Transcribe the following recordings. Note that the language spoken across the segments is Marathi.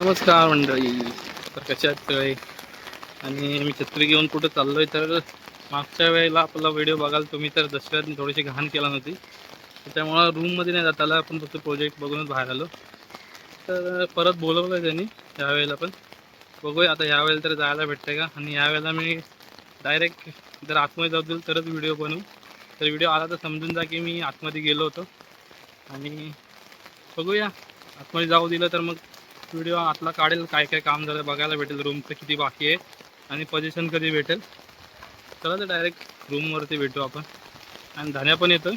नमस्कार मंडळी. तर कशा आहेत आणि मी छत्री घेऊन कुठं चाललो आहे तर मागच्या वेळेला आपला व्हिडिओ बघाल तुम्ही तर दसऱ्यात थोडीशी घाण केला नव्हती. त्याच्यामुळं रूममध्ये नाही जात आला आपण फक्त प्रोजेक्ट बघूनच बाहेर आलो. तर परत बोलवलं आहे त्यांनी यावेळेला पण. बघूया आता यावेळेला तर जायला भेटते का? आणि यावेळेला मी डायरेक्ट जर आतमध्ये जाऊ देईल तरच व्हिडिओ बनवू. तर व्हिडिओ आला तर समजून जा की मी आतमध्ये गेलो होतो. आणि बघूया. आतमध्ये जाऊ दिलं तर मग व्हिडिओ आतला काढेल काय काय काम झालं बघायला भेटेल रूमचं किती बाकी आहे आणि पोझिशन कधी भेटेल. चला तर डायरेक्ट रूमवरती भेटू आपण. आणि धान्या पण येतं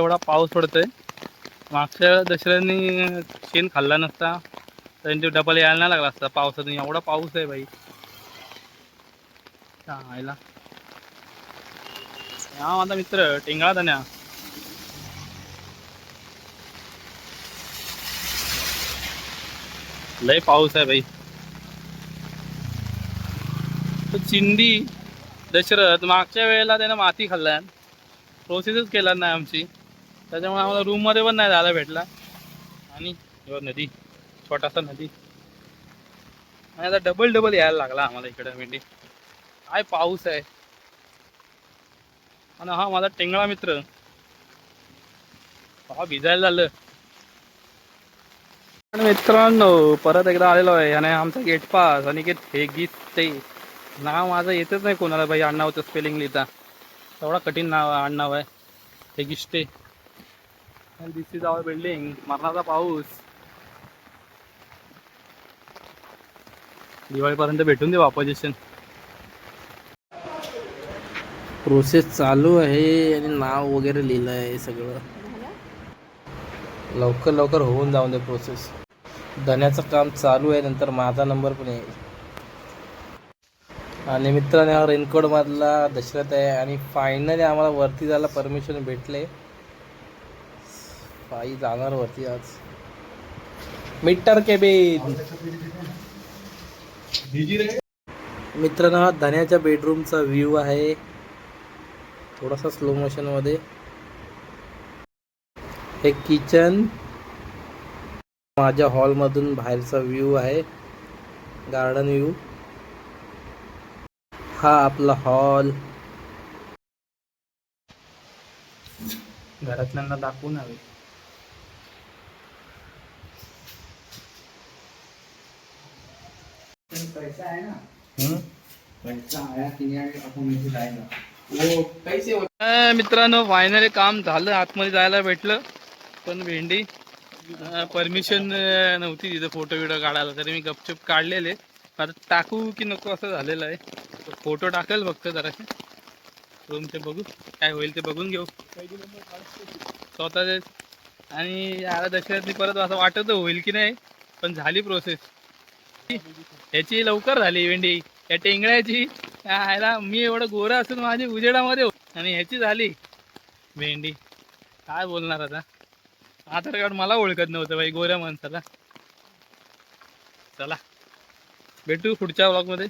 एवढा पाऊस पडतोय. मागच्या दसऱ्यानी शेण खाल्ला नसता. त्यांचे डबल यायला नाही लागला असता. पावसातून एवढा पाऊस आहे बाई. आयला हा माझा मित्र टेंगळा धन्या. लय पाऊस आहे बाई. तो चिंडी दशरथ मागच्या वेळेला त्यानं माती खाल्ल्या प्रोसेसच केला नाही आमची. त्याच्यामुळे आम्हाला रूममध्ये पण नाही जायला भेटला. आणि नदी छोटासा नदी. आणि आता डबल डबल यायला लागला आम्हाला इकडे मेंढी. काय पाऊस आहे. आणि हा माझा टेंगळा मित्र. हा भिजायला झालं. पण मित्रांनो परत एकदा आलेलो आहे. आणि आमचा गेट पास आणि गेट हे गीत ते. नाव माझं येतच नाही कोणाला भाई आडनावचं स्पेलिंग लिहिता. एवढा कठीण नाव आडनाव आहे. हे दिस इज आवर बिल्डिंग मरणाचा पाऊस. दिवाळीपर्यंत भेटून देऊ अपोजिशन प्रोसेस चालू आहे आणि नाव वगैरे लिहिलं आहे सगळं. लवकर लवकर होऊन जाऊन दे प्रोसेस धन्याचं काम चालू आहे नंतर माझा नंबर पण येईल. आणि मित्रांनो हा रेनकोट मधला दशरथ आहे आणि फायनली आम्हाला वरती जायला परमिशन भेटले. पायी जाणार वरती आज. Meter cabin. मित्रांनो हा धन्याच्या बेडरूमचा व्ह्यू आहे. थोडासा स्लो मोशनमध्ये. हे किचन माझ्या हॉलमधून बाहेरचा व्ह्यू आहे. गार्डन व्ह्यू हा आपला हॉल घरातल्यांना दाखवून हवे. पैसा है ना. हम्म? पैसा आया किन्या आपण इथे जायला वो कैसे हो अं, मित्रांनो फायनली काम झालं. आतमध्ये जायला भेटलं. पण भेंडी परमिशन नव्हती तिथं फोटो बिटो काढायला. तरी मी गपचूप काढलेले. आता टाकू की नको असं झालेलं आहे. फोटो टाकेल फक्त जरासे रूमचे बघू. काय होईल ते बघून घेऊ. स्वतःचे. आणि याला दशऱ्यातली परत असं वाटत होईल की नाही. पण झाली प्रोसेस ह्याची लवकर झाली भेंडी. या टेंगळ्याची. ह्याला मी एवढं गोरा असून माझी उजेडामध्ये हो. आणि ह्याची झाली भेंडी. काय बोलणार आता? आधार कार्ड मला ओळखत नव्हतं बाई गोऱ्या माणसाला. चला. भेटू पुढच्या ब्लॉगमध्ये